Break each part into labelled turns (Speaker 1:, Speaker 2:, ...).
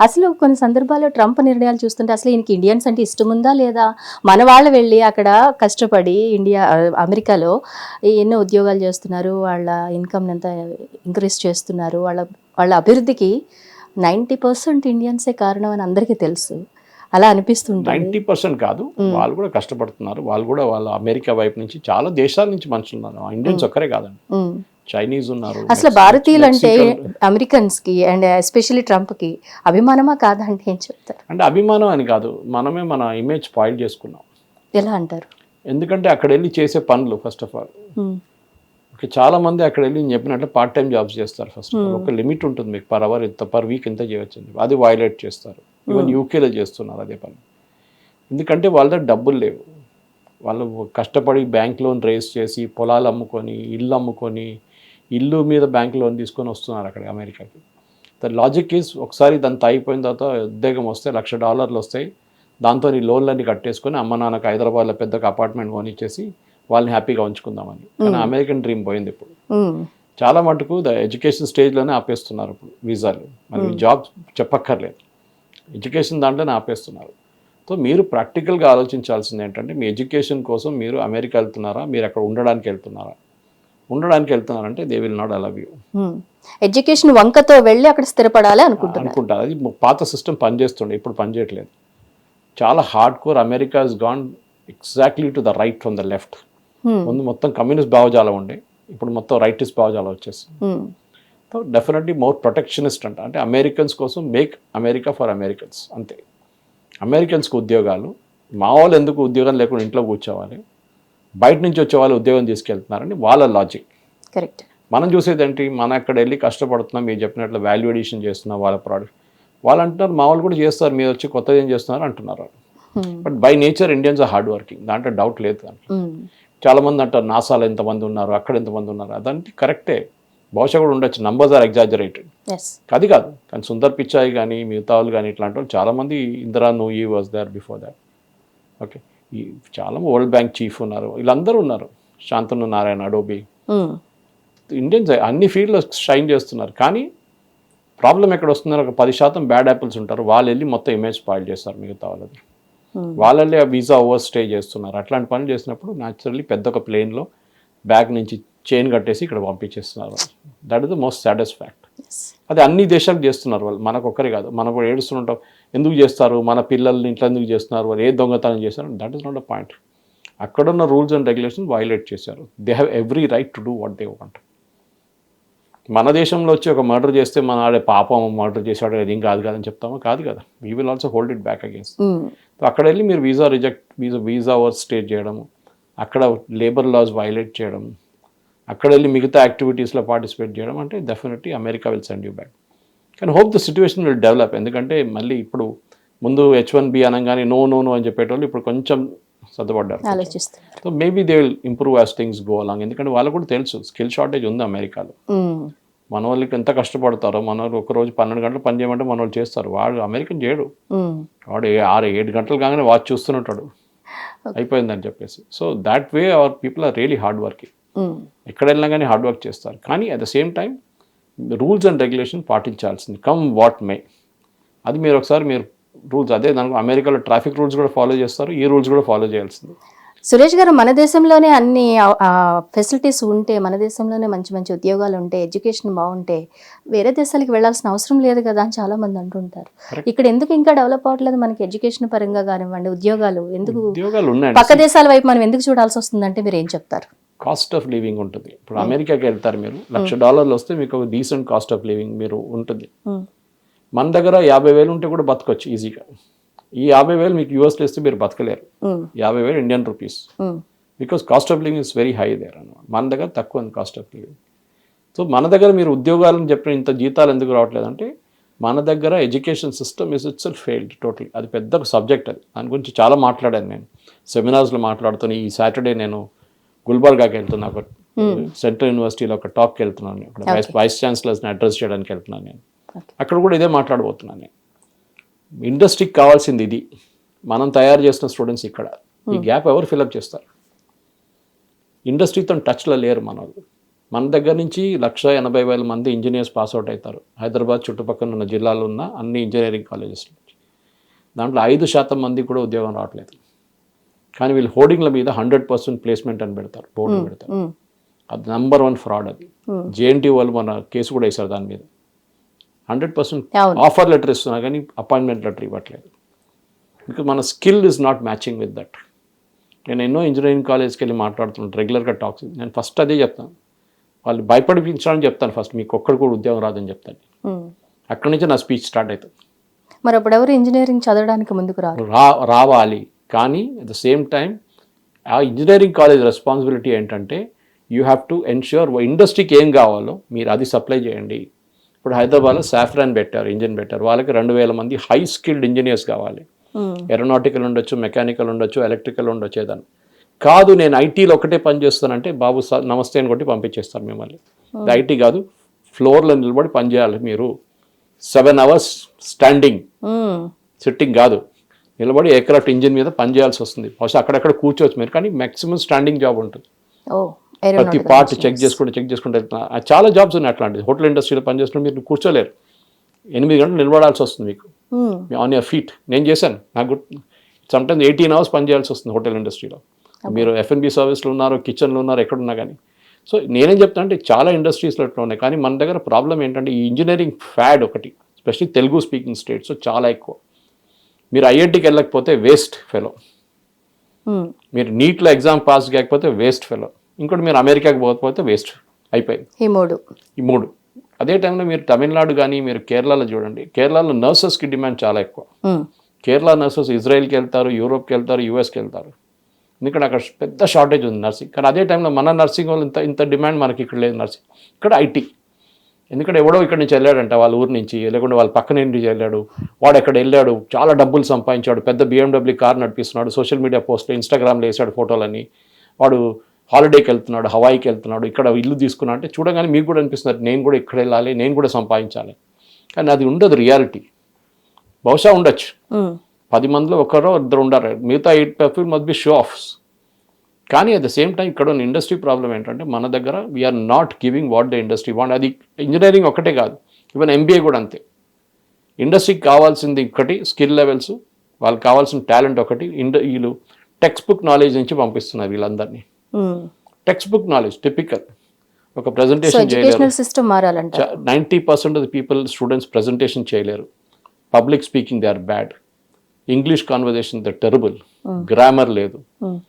Speaker 1: అసలు కొన్ని సందర్భాల్లో ట్రంప్ నిర్ణయాలు చూస్తుంటే అసలు ఈయనకి ఇండియన్స్ అంటే ఇష్టం ఉందా లేదా? మన వాళ్ళు వెళ్ళి అక్కడ కష్టపడి ఇండియా అమెరికాలో ఎన్నో ఉద్యోగాలు చేస్తున్నారు. వాళ్ళ ఇన్కమ్ అంతా ఇంక్రీజ్ చేస్తున్నారు. వాళ్ళ వాళ్ళ అభివృద్ధికి నైంటీ పర్సెంట్ ఇండియన్సే కారణం అని అందరికీ తెలుసు. అలా అనిపిస్తుంటుంది.
Speaker 2: నైంటీ పర్సెంట్ కాదు. వాళ్ళు కూడా కష్టపడుతున్నారు. వాళ్ళు కూడా వాళ్ళ అమెరికా వైపు నుంచి చాలా దేశాల నుంచి మనుషులు ఉన్నారు. ఇండియన్స్ ఒక్కరే కాదండి. చైనీస్ ఉన్నారు.
Speaker 1: అసలు భారతీయులు అంటే అమెరికన్స్కి అండ్ ఎస్పెషల్లీ ట్రంప్కి అభిమానమా కాదా అంటే ఏం చెప్తారు?
Speaker 2: అంటే అభిమానం అని కాదు మనమే మన ఇమేజ్ స్పాయిల్ చేసుకున్నాం.
Speaker 1: ఎలా అంటారు?
Speaker 2: ఎందుకంటే అక్కడ వెళ్ళి చేసే పనులు ఫస్ట్ ఆఫ్ ఆల్ చాలా మంది అక్కడ వెళ్ళి చెప్పినట్లు పార్ట్ టైం జాబ్స్ చేస్తారు ఫస్ట్ ఆఫ్ ఆల్ ఒక లిమిట్ ఉంటుంది మీకు పర్ అవర్ ఇంత పర్ వీక్ ఇంత చెప్పి. అది వైలేట్ చేస్తారు. ఈవెన్ యూకేలో చేస్తున్నారు అదే పని. ఎందుకంటే వాళ్ళ దగ్గర డబ్బులు లేవు. వాళ్ళు కష్టపడి బ్యాంక్ లోన్ రేస్ చేసి పొలాలు అమ్ముకొని ఇల్లు అమ్ముకొని ఇల్లు మీద బ్యాంక్ లోన్ తీసుకొని వస్తున్నారు అక్కడ అమెరికాకి. ద లాజిక్ ఈజ్ ఒకసారి దాంతో అయిపోయిన తర్వాత ఉద్యోగం వస్తే లక్ష డాలర్లు వస్తాయి. దాంతో ఈ లోన్లన్నీ కట్టేసుకొని అమ్మ నాన్నకు హైదరాబాద్లో పెద్ద అపార్ట్మెంట్ కొనిచ్చేసి వాళ్ళని హ్యాపీగా ఉంచుకుందామని. కానీ అమెరికన్ డ్రీమ్ పోయింది ఇప్పుడు.
Speaker 1: ఉమ్.
Speaker 2: చాలా మటుకు ద ఎడ్యుకేషన్ స్టేజ్లోనే ఆపేస్తున్నారు ఇప్పుడు వీసాలు. మరి జాబ్ చెప్పక్కర్లేదు. ఎడ్యుకేషన్ దాంట్లోనే ఆపేస్తున్నారు. సో మీరు ప్రాక్టికల్గా ఆలోచించాల్సింది ఏంటంటే మీ ఎడ్యుకేషన్ కోసం మీరు అమెరికా వెళ్తున్నారా? మీరు అక్కడ ఉండడానికి వెళ్తున్నారా? ఉండడానికి వెళ్తున్నారంటే they will not allow you.
Speaker 1: Education వంకతో వెళ్ళి అక్కడ స్థిరపడాలి అనుకుంటున్నారు.
Speaker 2: అనుకుంటారు. అది పాత సిస్టమ్ పనిచేస్తుండే ఇప్పుడు పనిచేయట్లేదు. చాలా hard core America is gone exactly to the right from the left. ముందు మొత్తం కమ్యూనిస్ట్ భావజాలం ఉండే ఇప్పుడు మొత్తం రైటిస్ట్ భావజాలం వచ్చేసింది.
Speaker 1: Um.
Speaker 2: So definitely more protectionist అంట. అంటే అమెరికన్స్ కోసం మేక్ అమెరికా ఫర్ అమెరికన్స్ అంతే. అమెరికన్స్కి ఉద్యోగాలు మా వాళ్ళు ఎందుకు ఉద్యోగం లేకుండా ఇంట్లో కూర్చోవాలి? బయట నుంచి వచ్చే వాళ్ళు ఉద్యోగం తీసుకెళ్తున్నారని వాళ్ళ లాజిక్
Speaker 1: కరెక్ట్
Speaker 2: మనం చూసేది ఏంటి మనం అక్కడ వెళ్ళి కష్టపడుతున్నాం మీరు చెప్పినట్లు వాల్యూ ఎడిషన్ చేస్తున్నాం వాళ్ళ ప్రోడక్ట్ వాళ్ళు అంటున్నారు మా వాళ్ళు కూడా చేస్తారు మీరు వచ్చి కొత్తది ఏం చేస్తున్నారు అంటున్నారు. But by nature Indians are hard working దాంట్లో డౌట్ లేదు దాంట్లో.
Speaker 1: ఉమ్.
Speaker 2: చాలా మంది అంటారు నాసాలో ఎంతమంది ఉన్నారు అక్కడ ఎంతమంది ఉన్నారు. అదంటే కరెక్టే బహుశా కూడా ఉండొచ్చు. నంబర్స్ ఆర్ ఎగ్జాజరేటెడ్ అది కాదు. కానీ సుందర్ పిచ్చాయి కానీ మిగతా వాళ్ళు కానీ ఇట్లాంటి వాళ్ళు చాలామంది Indira Nooyi was there before that okay ఈ చాలా వరల్డ్ బ్యాంక్ చీఫ్ ఉన్నారు. వీళ్ళందరూ ఉన్నారు. శాంతను నారాయణ అడోబి. ఇండియన్స్ అన్ని ఫీల్డ్లో షైన్ చేస్తున్నారు. కానీ ప్రాబ్లం ఎక్కడ వస్తున్నారు ఒక పది శాతం బ్యాడ్ యాపిల్స్ ఉంటారు. వాళ్ళు వెళ్ళి మొత్తం ఇమేజ్ స్పాయిల్ చేస్తారు మిగతా వాళ్ళది. వాళ్ళే ఆ వీసా ఓవర్ స్టే చేస్తున్నారు. అట్లాంటి పనులు చేసినప్పుడు న్యాచురల్లీ పెద్ద ఒక ప్లేన్లో బ్యాగ్ నుంచి చైన్ కట్టేసి ఇక్కడ పంపించేస్తున్నారు. That is the most
Speaker 1: Yes.
Speaker 2: అది అన్ని దేశాలకు చేస్తున్నారు వాళ్ళు. మనకు ఒక్కరే కాదు. మనం కూడా ఏడుస్తుంటాం. ఎందుకు చేస్తారు? మన పిల్లల్ని ఇంట్లో ఎందుకు చేస్తున్నారు? వాళ్ళు ఏ దొంగతనం చేస్తారు that is not a point అక్కడున్న రూల్స్ అండ్ రెగ్యులేషన్ వైలేట్ చేశారు. They have every right to do what they want మన దేశంలో వచ్చి ఒక మర్డర్ చేస్తే మన ఆడే పాపం మర్డర్ చేశాడు అది ఏం కాదు కాదని చెప్తామా? కాదు కదా. We will also hold it back against. అక్కడ వెళ్ళి మీరు visa reject visa visa over stay చేయడము అక్కడ లేబర్ లాస్ వైలేట్ చేయడం అక్కడ వెళ్ళి మిగతా యాక్టివిటీస్లో పార్టిసిపేట్ చేయడం అంటే definitely America will send you back. కానీ hope the situation will develop. ఎందుకంటే మళ్ళీ ఇప్పుడు ముందు హెచ్ వన్ బి అనగానే నో నో నో అని చెప్పేటోళ్ళు ఇప్పుడు కొంచెం సర్దుపడ్డారు so maybe they will improve as things go along ఎందుకంటే వాళ్ళకు కూడా తెలుసు స్కిల్ షార్టేజ్ ఉంది అమెరికాలో. మన వాళ్ళకి ఎంత కష్టపడతారో మన వాళ్ళు ఒక రోజు పన్నెండు గంటలు పని చేయమంటే మన వాళ్ళు చేస్తారు. వాడు అమెరికన్ చేయడు. వాడు ఆరు ఏడు గంటలు కాగానే వాచ్ చూస్తుంటాడు అయిపోయిందని చెప్పేసి. So that way our people are really hard working. ఎక్కడ వెళ్ళినా కానీ హార్డ్ వర్క్ చేస్తారు. కానీ at the same time rules and regulation పాటించాల్సింది. Come what may అది మీరు ఒకసారి మీరు రూల్స్ అదే దానికి అమెరికాలో ట్రాఫిక్ రూల్స్ కూడా ఫాలో చేస్తారు. ఈ రూల్స్ కూడా ఫాలో చేయాల్సింది.
Speaker 1: సురేష్ గారు మన దేశంలోనే అన్ని ఫెసిలిటీస్ ఉంటే మన దేశంలోనే మంచి మంచి ఉద్యోగాలు ఉంటే ఎడ్యుకేషన్ బాగుంటే వేరే దేశాలకు వెళ్ళాల్సిన అవసరం లేదు కదా అని చాలా మంది అంటుంటారు ఇక్కడ ఎందుకు ఇంకా డెవలప్ అవ్వట్లేదు మనకి ఎడ్యుకేషన్ పరంగా కానివ్వండి ఉద్యోగాలు? ఎందుకు పక్క దేశాల వైపు మనం ఎందుకు చూడాల్సి వస్తుందంటే మీరు ఏం చెప్తారు?
Speaker 2: కాస్ట్ ఆఫ్ లివింగ్ ఉంటుంది. ఇప్పుడు అమెరికాకి వెళ్తారు మీరు లక్ష డాలర్లు వస్తే మీకు ఒక డీసెంట్ కాస్ట్ ఆఫ్ లివింగ్ మీరు ఉంటుంది.
Speaker 1: ఉమ్.
Speaker 2: మన దగ్గర యాభై వేలు ఉంటే కూడా బతకొచ్చు ఈజీగా. ఈ యాభై వేలు మీకు యూఎస్లో ఇస్తే మీరు బతకలేరు. యాభై వేలు Indian rupees. Because cost of living is very high there అనమాట మన దగ్గర తక్కువ ఉంది కాస్ట్ ఆఫ్ లివింగ్ సో మన దగ్గర మీరు ఉద్యోగాలను చెప్పిన ఇంత జీతాలు ఎందుకు రావట్లేదు అంటే మన దగ్గర education system is it's failed total అది పెద్ద సబ్జెక్ట్ అది. దాని గురించి చాలా మాట్లాడాను నేను. సెమినార్స్లో మాట్లాడుతున్న. ఈ సాటర్డే నేను గుల్బర్గాకి వెళ్తున్నా ఒక సెంట్రల్ యూనివర్సిటీలో ఒక టాక్కి వెళ్తున్నాను అక్కడ వైస్ వైస్ ఛాన్సలర్స్ని అడ్రస్ చేయడానికి వెళ్తున్నాను నేను. అక్కడ కూడా ఇదే మాట్లాడబోతున్నాను నేను. ఇండస్ట్రీకి కావాల్సింది ఇది. మనం తయారు చేసిన స్టూడెంట్స్ ఇక్కడ. ఈ గ్యాప్ ఎవరు ఫిలప్ చేస్తారు? ఇండస్ట్రీతో టచ్లో లేరు మన మన దగ్గర నుంచి లక్ష ఎనభై వేల మంది ఇంజనీర్స్ పాస్ అవుట్ అవుతారు. హైదరాబాద్ చుట్టుపక్కల ఉన్న జిల్లాలో ఉన్న అన్ని ఇంజనీరింగ్ కాలేజెస్ నుంచి. దాంట్లో ఐదు శాతం మంది కూడా ఉద్యోగం రావట్లేదు. కానీ వీళ్ళు హోర్డింగ్ల మీద హండ్రెడ్ పర్సెంట్ ప్లేస్మెంట్ అని పెడతారు బోర్డు పెడతారు. అది నంబర్ వన్ ఫ్రాడ్ అది. జేఎన్టీ వాళ్ళు మన కేసు కూడా వేశారు దాని మీద. హండ్రెడ్ పర్సెంట్ ఆఫర్ లెటర్ ఇస్తున్నా కానీ అపాయింట్మెంట్ లెటర్ ఇవ్వట్లేదు. బికాజ్ మన skill is not matching with that నేను ఎన్నో ఇంజనీరింగ్ కాలేజ్కి వెళ్ళి మాట్లాడుతున్నాను రెగ్యులర్గా టాక్స్ నేను ఫస్ట్ అదే చెప్తాను. వాళ్ళు భయపడిపించడానికి చెప్తాను ఫస్ట్ మీకు ఒక్కడు కూడా ఉద్యోగం రాదని చెప్తాను. అక్కడి నుంచి నా స్పీచ్ స్టార్ట్ అవుతుంది.
Speaker 1: మరి అప్పుడు ఎవరు ఇంజనీరింగ్ చదవడానికి ముందుకు
Speaker 2: రావాలి. కానీ అట్ ద సేమ్ టైం ఆ ఇంజనీరింగ్ కాలేజ్ రెస్పాన్సిబిలిటీ ఏంటంటే యూ హ్యావ్ టు ఎన్ష్యూర్ ఇండస్ట్రీకి ఏం కావాలో మీరు అది సప్లై చేయండి. ఇప్పుడు హైదరాబాద్లో సాఫ్రాన్ పెట్టారు ఇంజిన్ పెట్టారు వాళ్ళకి రెండు వేల మంది హై స్కిల్డ్ ఇంజనీర్స్ కావాలి.
Speaker 1: ఉమ్,
Speaker 2: ఏరోనాటికల్ ఉండొచ్చు మెకానికల్ ఉండొచ్చు ఎలక్ట్రికల్ ఉండొచ్చు ఏదన్నా కాదు నేను ఐటీలో ఒకటే పని చేస్తానంటే బాబు సార్ నమస్తే అని కొట్టి పంపించేస్తాను మిమ్మల్ని. ఐటీ కాదు ఫ్లోర్లో నిలబడి పని చేయాలి మీరు. సెవెన్ అవర్స్ స్టాండింగ్ సిట్టింగ్ కాదు. నిలబడి ఎయిర్క్రాఫ్ట్ ఇంజిన్ మీద పని చేయాల్సి వస్తుంది. బహుశా అక్కడక్కడ కూర్చోవచ్చు మీరు కానీ మాక్సిమం స్టాండింగ్ జాబ్ ఉంటుంది. ప్రతి పార్ట్. చెక్ చేసుకుంటూ చెక్ చేసుకుంటూ వెళ్తున్నా. చాలా జాబ్స్ ఉన్నాయి అట్లాంటిది. హోటల్ ఇండస్ట్రీలో పనిచేస్తున్న మీరు కూర్చోలేరు. ఎనిమిది గంటలు నిలబడాల్సి వస్తుంది మీకు. ఆన్ యర్ ఫీట్ నేను చేశాను. నాకు సమ్టైమ్స్ ఎయిటీన్ అవర్స్ పని చేయాల్సి వస్తుంది హోటల్ ఇండస్ట్రీలో మీరు ఎఫ్ఎన్బి సర్వీస్లో ఉన్నారు కిచెన్లో ఉన్నారు ఎక్కడున్నా కానీ. సో నేనేం చెప్తాను అంటే చాలా ఇండస్ట్రీస్లో ఇట్లా ఉన్నాయి. కానీ మన దగ్గర ప్రాబ్లం ఏంటంటే ఈ ఇంజనీరింగ్ ఫ్యాడ్ ఒకటి ఎస్పెషల్లీ తెలుగు స్పీకింగ్ స్టేట్స్ చాలా ఎక్కువ. మీరు ఐఐటికి వెళ్ళకపోతే వేస్ట్ ఫెలో
Speaker 1: ఉమ్,
Speaker 2: మీరు నీట్లో ఎగ్జామ్ పాస్ కాకపోతే వేస్ట్ ఫెలో ఇంకోటి మీరు అమెరికాకి పోకపోతే వేస్ట్ అయిపోయింది.
Speaker 1: ఈ మూడు.
Speaker 2: ఈ మూడు. అదే టైంలో మీరు తమిళనాడు కానీ మీరు కేరళలో చూడండి. కేరళలో నర్సెస్కి డిమాండ్ చాలా ఎక్కువ.
Speaker 1: ఉమ్,
Speaker 2: కేరళ నర్సెస్ ఇజ్రాయెల్కి వెళ్తారు యూరోప్కి వెళ్తారు యూఎస్కి వెళ్తారు. ఎందుకంటే అక్కడ పెద్ద షార్టేజ్ ఉంది నర్సింగ్ కానీ అదే టైంలో మన నర్సింగ్ వాళ్ళు ఇంత ఇంత డిమాండ్ మనకి ఇక్కడ లేదు నర్సింగ్ ఇక్కడ ఐటీ ఎందుకంటే ఎవడో ఇక్కడ నుంచి వెళ్ళాడంట వాళ్ళ ఊరు నుంచి లేకుంటే వాళ్ళ పక్కన నుంచి వెళ్ళాడు వాడు ఎక్కడ వెళ్ళాడు చాలా డబ్బులు సంపాదించాడు పెద్ద బిఎండబ్ల్యూ కార్ నడిపిస్తున్నాడు సోషల్ మీడియా పోస్ట్లో ఇన్స్టాగ్రామ్లో వేసాడు ఫోటోలని వాడు హాలిడేకి వెళ్తున్నాడు హవాయికి వెళ్తున్నాడు ఇక్కడ ఇల్లు తీసుకున్నా అంటే చూడగానే మీకు కూడా అనిపిస్తుంది నేను కూడా ఇక్కడ వెళ్ళాలి నేను కూడా సంపాదించాలి. కానీ అది ఉండదు రియాలిటీ బహుశా ఉండొచ్చు. పది మందిలో ఒకరో ఇద్దరు ఉండరు మిగతా eight people must be show offs కానీ అట్ ద సేమ్ టైం ఇక్కడ ఉన్న ఇండస్ట్రీ ప్రాబ్లం ఏంటంటే మన దగ్గర we're not giving what the industry want అది ఇంజనీరింగ్ ఒకటే కాదు. ఈవెన్ ఎంబీఏ కూడా అంతే. ఇండస్ట్రీకి కావాల్సింది ఒకటి స్కిల్ లెవెల్స్ వాళ్ళకి కావాల్సిన టాలెంట్ ఒకటి ఇండ వీళ్ళు టెక్స్ట్ బుక్ నాలెడ్జ్ నుంచి పంపిస్తున్నారు వీళ్ళందరినీ. టెక్స్ట్ బుక్ నాలెడ్జ్ టిపికల్ ఒక ప్రజెంటేషన్ చేయలేరు. Ninety percent of the people students presentation చేయలేరు. Public speaking they are bad English conversation the terrible grammar లేదు.
Speaker 1: ఉమ్,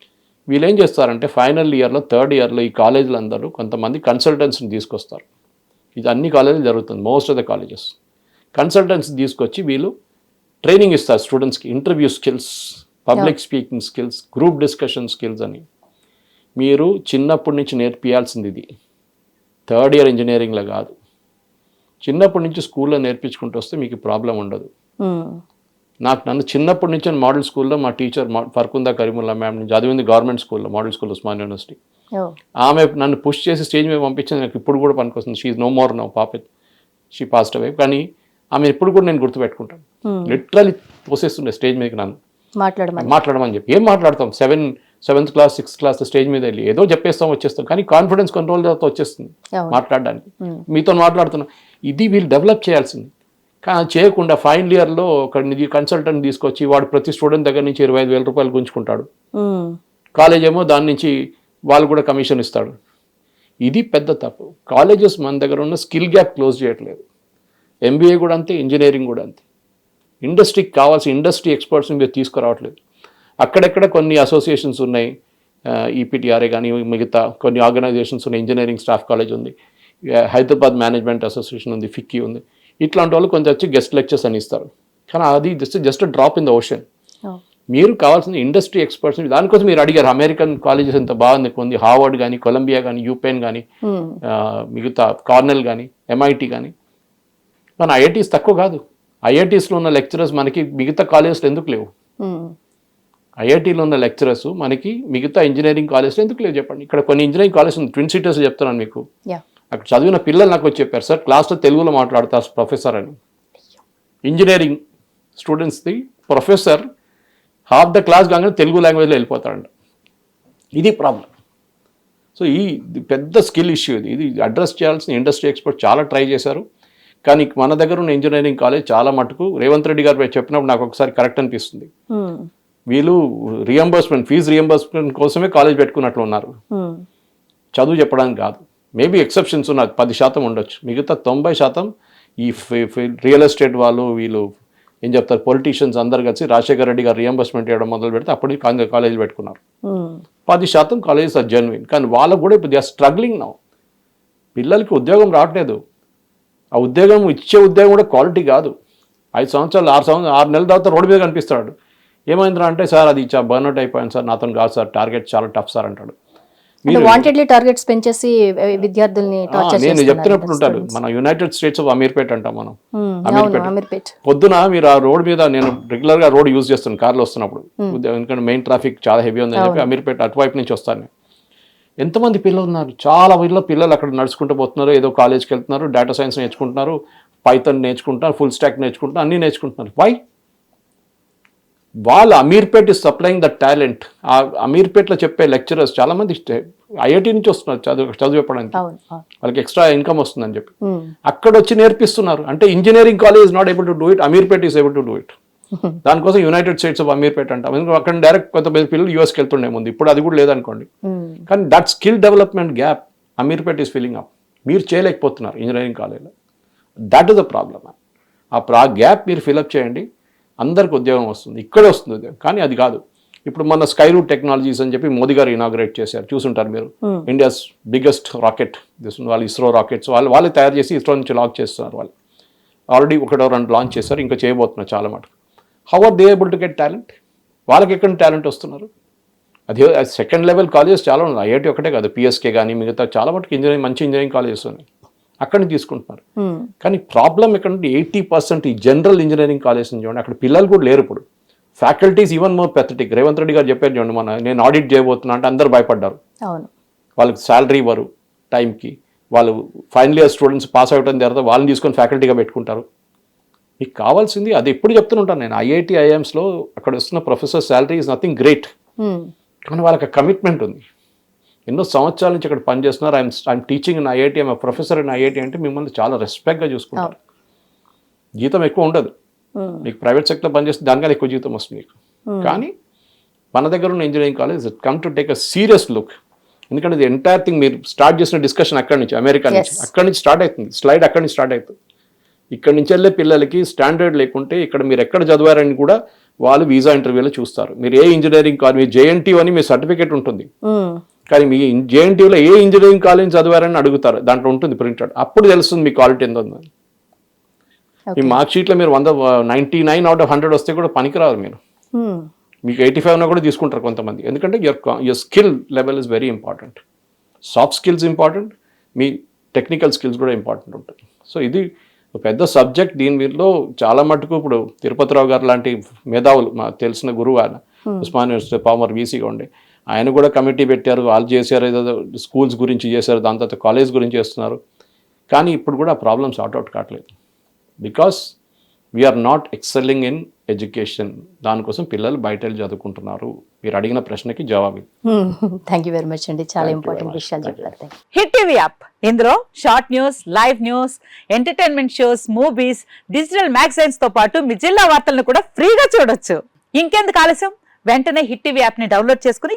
Speaker 2: వీళ్ళు ఏం చేస్తారంటే ఫైనల్ ఇయర్లో థర్డ్ ఇయర్లో ఈ కాలేజీలు అందరూ కొంతమంది కన్సల్టెంట్స్ని తీసుకొస్తారు. ఇది అన్ని కాలేజీలు జరుగుతుంది most of the colleges. Consultants తీసుకొచ్చి వీళ్ళు ట్రైనింగ్ ఇస్తారు స్టూడెంట్స్కి interview skills public speaking skills group discussion skills అని. మీరు చిన్నప్పటి నుంచి నేర్పియాల్సింది ఇది. థర్డ్ ఇయర్ ఇంజనీరింగ్లో కాదు. చిన్నప్పటి నుంచి స్కూల్లో నేర్పించుకుంటూ వస్తే మీకు ప్రాబ్లం ఉండదు.
Speaker 1: ఉమ్,
Speaker 2: నాకు నన్ను చిన్నప్పటి నుంచి మోడల్ స్కూల్లో మా టీచర్ ఫర్కుందా కరీముల్లా మ్యామ్ నేను చదివింది గవర్నమెంట్ స్కూల్లో మోడల్ స్కూల్ ఉస్మాన్ యూనివర్సిటీ. ఆమె నన్ను పుష్ చేసి స్టేజ్ మీద పంపించింది నాకు ఇప్పుడు కూడా పనికొస్తుంది. షీఈ్ నో మోర్ నో పాప. షీ పాస్ట్ అవే కానీ ఆమె ఇప్పుడు కూడా నేను గుర్తుపెట్టుకుంటాను.
Speaker 1: Hmm.
Speaker 2: లిటరలీ తోసేస్తుండే స్టేజ్ మీదకి నన్ను.
Speaker 1: మాట్లాడమని.
Speaker 2: మాట్లాడమని చెప్పి. ఏం మాట్లాడతాం? Seven seventh class sixth class stage మీద వెళ్ళి ఏదో చెప్పేస్తాం వచ్చేస్తాం. కానీ కాన్ఫిడెన్స్ కంట్రోల్ తర్వాత వచ్చేస్తుంది మాట్లాడడానికి.
Speaker 1: Hmm.
Speaker 2: మీతో మాట్లాడుతున్నా. ఇది వీళ్ళు డెవలప్ చేయాల్సింది. చేయకుండా ఫైనల్ ఇయర్లో ఒక కన్సల్టెంట్ తీసుకొచ్చి వాడు ప్రతి స్టూడెంట్ దగ్గర నుంచి ఇరవై ఐదు వేల రూపాయలు గుంజుకుంటాడు. కాలేజ్ ఏమో దాని నుంచి వాళ్ళు కూడా కమిషన్ ఇస్తాడు. ఇది పెద్ద తప్పు. కాలేజెస్ మన దగ్గర ఉన్న స్కిల్ గ్యాప్ క్లోజ్ చేయట్లేదు. ఎంబీఏ కూడా అంతే ఇంజనీరింగ్ కూడా అంతే. ఇండస్ట్రీకి కావాల్సిన ఇండస్ట్రీ ఎక్స్పర్ట్స్ని మీరు తీసుకురావట్లేదు. అక్కడెక్కడ కొన్ని అసోసియేషన్స్ ఉన్నాయి ఈపీటీఆర్ఏ కానీ మిగతా కొన్ని ఆర్గనైజేషన్స్ ఉన్నాయి ఇంజనీరింగ్ స్టాఫ్ కాలేజ్ ఉంది హైదరాబాద్ మేనేజ్మెంట్ అసోసియేషన్ ఉంది ఫిక్కీ ఉంది. ఇట్లాంటి వాళ్ళు కొంచెం వచ్చి గెస్ట్ లెక్చర్స్ అని ఇస్తారు. కానీ అది just just drop in the ocean మీరు కావాల్సిన ఇండస్ట్రీ ఎక్స్పర్ట్స్ దానికోసం మీరు అడిగారు. అమెరికన్ కాలేజెస్ ఎంత బాగుంది కొంది హార్వర్డ్ కానీ కొలంబియా కానీ యూపెన్ కానీ మిగతా కార్నెల్ కానీ ఎంఐటి కానీ మన ఐఐటీస్ తక్కువ కాదు. ఐఐటీస్లో ఉన్న లెక్చరర్స్ మనకి మిగతా కాలేజెస్లో ఎందుకు లేవు? ఐఐటీలో ఉన్న లెక్చరర్స్ మనకి మిగతా ఇంజనీరింగ్ కాలేజ్లో ఎందుకు లేవు చెప్పండి? ఇక్కడ కొన్ని ఇంజనీరింగ్ కాలేజ్ ఉంది ట్విన్ సిటీస్ చెప్తున్నాను మీకు. అక్కడ చదివిన పిల్లలు నాకు వచ్చి చెప్పారు సార్ క్లాస్లో తెలుగులో మాట్లాడతారు ప్రొఫెసర్ అని. ఇంజనీరింగ్ స్టూడెంట్స్ది ప్రొఫెసర్ హాఫ్ ద క్లాస్ కాగానే తెలుగు లాంగ్వేజ్లో వెళ్ళిపోతాడంట. ఇది ప్రాబ్లం. సో ఈ పెద్ద స్కిల్ ఇష్యూ ఇది. ఇది అడ్రస్ చేయాల్సిన ఇండస్ట్రీ ఎక్స్పర్ట్ చాలా ట్రై చేశారు. కానీ మన దగ్గర ఉన్న ఇంజనీరింగ్ కాలేజ్ చాలా మటుకు రేవంత్ రెడ్డి గారు చెప్పినప్పుడు నాకు ఒకసారి కరెక్ట్ అనిపిస్తుంది. వీళ్ళు రియంబర్స్మెంట్ ఫీజు రియంబర్స్మెంట్ కోసమే కాలేజ్ పెట్టుకున్నట్లు ఉన్నారు. చదువు చెప్పడానికి కాదు. మేబీ ఎక్సెప్షన్స్ ఉన్నాయి పది శాతం ఉండొచ్చు. మిగతా తొంభై శాతం ఈ రియల్ ఎస్టేట్ వాళ్ళు వీళ్ళు ఏం చెప్తారు? పొలిటీషియన్స్ అందరు కలిసి రాజశేఖర రెడ్డి గారు రియంబర్స్మెంట్ చేయడం మొదలు పెడితే అప్పటికి కాంగ్రెస్ కాలేజీలు పెట్టుకున్నారు.
Speaker 1: ఉమ్,
Speaker 2: పది శాతం కాలేజెస్ ఆర్ జెన్యున్ కానీ వాళ్ళకు కూడా ఇప్పుడు దే ఆర్ స్ట్రగ్లింగ్ నౌ పిల్లలకి ఉద్యోగం రావట్లేదు. ఆ ఉద్యోగం ఇచ్చే ఉద్యోగం కూడా క్వాలిటీ కాదు. ఐదు సంవత్సరాలు ఆరు సంవత్సరాలు ఆరు నెలల తర్వాత రోడ్డు మీద కనిపిస్తాడు. ఏమైందిరా అంటే సార్ అది చా బర్న్అట్ అయిపోయింది సార్ నాతో కాదు సార్ టార్గెట్ చాలా టఫ్ సార్ అంటాడు.
Speaker 1: అంటే వాంటెడ్లీ టార్గెట్స్ పెంచేసి విద్యార్థుల్ని
Speaker 2: నేను చెప్తున్నప్పుడు ఉంటారు మన యునైటెడ్ స్టేట్స్ ఆఫ్ అమీర్పేట్ అంటాం మనం. అమీర్పేట్ పొద్దున మీరు ఆ రోడ్ మీద నేను రెగ్యులర్గా రోడ్ యూజ్ చేస్తాను కార్లో వస్తున్నప్పుడు. ఎందుకంటే మెయిన్ ట్రాఫిక్ చాలా హెవీ ఉందని చెప్పి అమీర్పేట అటువైపు నుంచి వస్తాను. ఎంతమంది పిల్లలు ఉన్నారు? చాలా వీళ్ళ పిల్లలు అక్కడ నడుచుకుంటూ పోతున్నారు ఏదో కాలేజ్కి వెళ్తున్నారు డేటా సైన్స్ నేర్చుకుంటున్నారు పైథన్ నేర్చుకుంటున్నారు ఫుల్ స్టాక్ నేర్చుకుంటున్నారు అన్నీ నేర్చుకుంటున్నారు. వై వాళ్ళు Ameerpet is supplying the talent ఆ అమీర్పేట్లో చెప్పే లెక్చరర్స్ చాలా మంది ఐఐటి నుంచి వస్తున్నారు చదువు చదువు చెప్పడానికి. వాళ్ళకి ఎక్స్ట్రా ఇన్కమ్ వస్తుందని చెప్పి. అక్కడ వచ్చి నేర్పిస్తున్నారు. అంటే engineering college not able to do it Ameerpet is able to do it దానికోసం యునైటెడ్ స్టేట్స్ ఆఫ్ అమీర్పేట్ అంటాం. ఎందుకంటే అక్కడ డైరెక్ట్ కొంతమంది పిల్లలు యూఎస్కి వెళ్తుండే ముందు. ఇప్పుడు అది కూడా లేదనుకోండి. కానీ that skill development gap Ameerpet is filling up మీరు చేయలేకపోతున్నారు ఇంజనీరింగ్ కాలేజ్లో దట్ ఇస్ ద ప్రాబ్లమ్ ఆ ప్రా గ్యాప్ మీరు ఫిల్అప్ చేయండి. అందరికి ఉద్యోగం వస్తుంది. ఇక్కడే వస్తుంది ఉద్యోగం. కానీ అది కాదు. ఇప్పుడు మన స్కై రూట్ టెక్నాలజీస్ అని చెప్పి మోదీ గారు ఇనాగ్రేట్ చేశారు. చూసుంటారు మీరు. ఇండియాస్ బిగ్గెస్ట్ రాకెట్ వాళ్ళు ఇస్రో రాకెట్స్ వాళ్ళు వాళ్ళే తయారు చేసి ఇస్రో నుంచి లాంచ్ చేస్తున్నారు వాళ్ళు. ఆల్రెడీ ఒకటో రెండు లాంచ్ చేశారు. ఇంకా చేయబోతున్నారు చాలా మటుకు. How are they able to get talent వాళ్ళకి ఎక్కడ టాలెంట్ వస్తున్నారు? అది సెకండ్ లెవెల్ కాలేజెస్ చాలా ఉన్నాయి. ఐఐటి ఒకటే కాదు. పిఎస్కే కానీ మిగతా చాలా మటుకు ఇంజనీరింగ్ మంచి ఇంజనీరింగ్ కాలేజెస్ ఉన్నాయి. అక్కడి నుంచి తీసుకుంటున్నారు కానీ ప్రాబ్లం ఎక్కడంటే ఎయిటీ పర్సెంట్ ఈ జనరల్ ఇంజనీరింగ్ కాలేజ్ నుంచి చూడండి అక్కడ పిల్లలు కూడా లేరు ఇప్పుడు. Faculties even more pathetic Revanth Reddy garu చెప్పారు చూడండి మన నేను ఆడిట్ చేయబోతున్నా అంటే అందరు భయపడ్డారు. వాళ్ళకి శాలరీ ఇవ్వరు టైంకి. వాళ్ళు ఫైనల్ ఇయర్ స్టూడెంట్స్ పాస్ అయిన తర్వాత వాళ్ళని తీసుకొని ఫ్యాకల్టీగా పెట్టుకుంటారు. మీకు కావాల్సింది అది ఎప్పుడు చెప్తుంటాను నేను. ఐఐటి ఐఎమ్స్లో అక్కడ వస్తున్న professor salary is nothing great కానీ వాళ్ళకి కమిట్మెంట్ ఉంది. ఎన్నో సంవత్సరాల నుంచి అక్కడ పనిచేస్తున్నారు. IIM IIM teaching in IIT IIM professor in IIT అంటే మిమ్మల్ని చాలా రెస్పెక్ట్గా చూసుకుంటారు. జీతం ఎక్కువ ఉండదు. మీకు ప్రైవేట్ సెక్టర్ పనిచేస్తే దానికన్నా ఎక్కువ జీతం వస్తుంది మీకు. కానీ మన దగ్గర ఉన్న engineering college come to take a serious look ఎందుకంటే ఇది ఎంటైర్ థింగ్ మీరు స్టార్ట్ చేసిన డిస్కషన్ అక్కడి నుంచి అమెరికా నుంచి. అక్కడి నుంచి స్టార్ట్ అవుతుంది. స్లైడ్ అక్కడి నుంచి స్టార్ట్ అవుతుంది. ఇక్కడ నుంచి వెళ్ళే పిల్లలకి స్టాండర్డ్ లేకుంటే ఇక్కడ మీరు ఎక్కడ చదివారని కూడా వాళ్ళు వీసా ఇంటర్వ్యూలో చూస్తారు. మీరు ఏ ఇంజనీరింగ్ కాలేజ్ మీ జేఎన్టీ అని మీ సర్టిఫికేట్ ఉంటుంది. కానీ మీ జేఎన్టీయూలో ఏ ఇంజనీరింగ్ కాలేజ్ చదివారని అడుగుతారు. దాంట్లో ఉంటుంది ప్రింటెడ్ అప్పుడు తెలుస్తుంది మీ క్వాలిటీ ఎంత ఉందని మీ
Speaker 1: ఓకే
Speaker 2: మార్క్ షీట్లో మీరు వంద ninety nine out of hundred వస్తే కూడా పనికిరాదు మీరు.
Speaker 1: ఉమ్,
Speaker 2: మీకు ఎయిటీ ఫైవ్ ఉన్నా కూడా తీసుకుంటారు కొంతమంది. ఎందుకంటే your your skill level is very important soft skills important me technical skills కూడా ఇంపార్టెంట్ ఉంటాయి. సో ఇది పెద్ద సబ్జెక్ట్ దీని మీదలో చాలా మటుకు ఇప్పుడు తిరుపతిరావు గారు లాంటి మేధావులు మాకు తెలిసిన గురువు ఆయన. ఉస్మాన్ యూనివర్సిటీ పామర్ వీసీగా ఉండే. ఆయన కూడా కమిటీ పెట్టారు వాళ్ళు చేశారు ఏదో స్కూల్స్ గురించి చేశారు దాని తర్వాత కాలేజ్ గురించి చేస్తున్నారు. కానీ ఇప్పుడు కూడా ప్రాబ్లమ్ సార్ట్ అవుట్ కావట్లేదు. Because we are not excelling in education దానికోసం పిల్లలు బయట వెళ్ళి చదువుకుంటున్నారు. మీరు అడిగిన ప్రశ్నకి జవాబు.
Speaker 1: థ్యాంక్ యూ వెరీ మచ్ అండి. చాలా ఇంపార్టెంట్. విషయాలు. చెప్పారు.
Speaker 3: హిట్ టీవీ యాప్ ఇందులో short news live news entertainment shows movies digital మ్యాగజైన్స్తో పాటు మీ జిల్లా వార్తలను కూడా ఫ్రీగా చూడొచ్చు. ఇంకెందుకు ఆలస్యం? వెంటనే హిట్ టీవీ యాప్ని డౌన్లోడ్ చేసుకుని